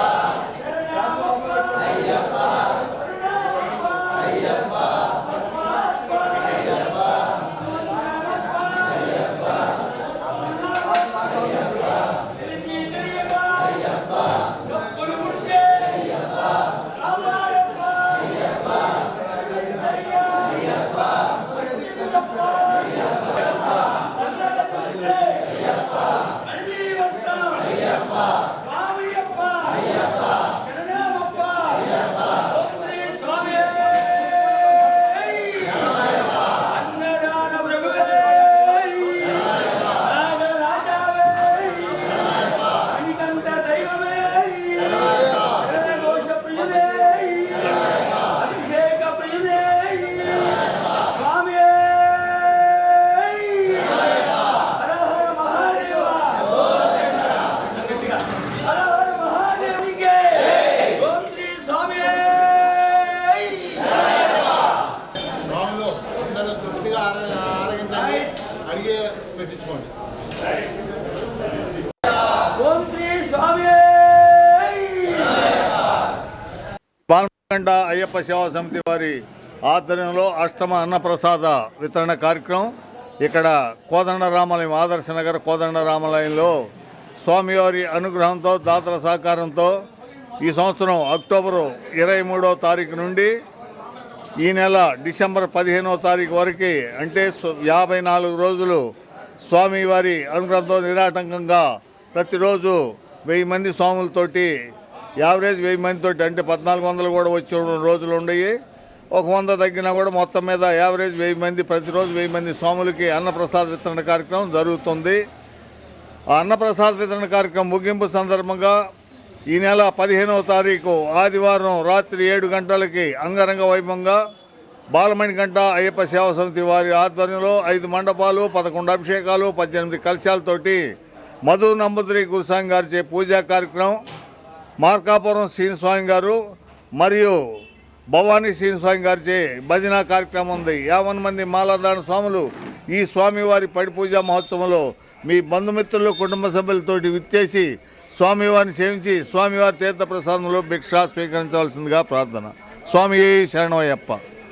paz. పెట్టించుకోండి ఓం శ్రీ పాల్గొండ అయ్యప్ప సేవా సమితి వారి ఆధ్వర్యంలో అష్టమ అన్నప్రసాద వితరణ కార్యక్రమం. ఇక్కడ కోదండ రామాలయం ఆదర్శ నగర్ కోదండ రామాలయంలో స్వామివారి అనుగ్రహంతో దాతల సహకారంతో ఈ సంవత్సరం అక్టోబరు ఇరవై మూడవ తారీఖు నుండి ఈ నెల డిసెంబర్ పదిహేనవ తారీఖు వరకు అంటే యాభై నాలుగు రోజులు స్వామివారి అనుగ్రహంతో నిరాటంకంగా ప్రతిరోజు వెయ్యి మంది స్వాములతోటి యావరేజ్ వెయ్యి మందితోటి అంటే పద్నాలుగు వందలు కూడా వచ్చే రోజులు ఉన్నాయి ఒక వంద తగ్గినా కూడా మొత్తం మీద యావరేజ్ వెయ్యి మంది ప్రతిరోజు వెయ్యి మంది స్వాములకి అన్నప్రసాద వితరణ కార్యక్రమం జరుగుతుంది. ఆ అన్నప్రసాద వితరణ కార్యక్రమం ముగింపు సందర్భంగా ఈ నెల పదిహేనవ తారీఖు ఆదివారం రాత్రి ఏడు గంటలకి అంగరంగ వైభవంగా బాలమణికంఠ అయ్యప్ప సేవా సమితి వారి ఆధ్వర్యంలో ఐదు మండపాలు పదకొండు అభిషేకాలు పద్దెనిమిది కలశాలతోటి మధు నంబుద్రి గురుస్వామి గారిచే పూజా కార్యక్రమం మార్కాపురం శ్రీనిస్వామి గారు మరియు భవానీ శ్రీనిస్వామి గారిచే భజన కార్యక్రమం ఉంది. యావన్ మంది మాలాదాన స్వాములు ఈ స్వామివారి పడి పూజా మహోత్సవంలో మీ బంధుమిత్రులు కుటుంబ సభ్యులతోటి విచ్చేసి స్వామివారిని సేవించి స్వామివారి తీర్థ ప్రసాదంలో భిక్ష స్వీకరించవలసిందిగా ప్రార్థన. స్వామి శరణమయ్యప్ప.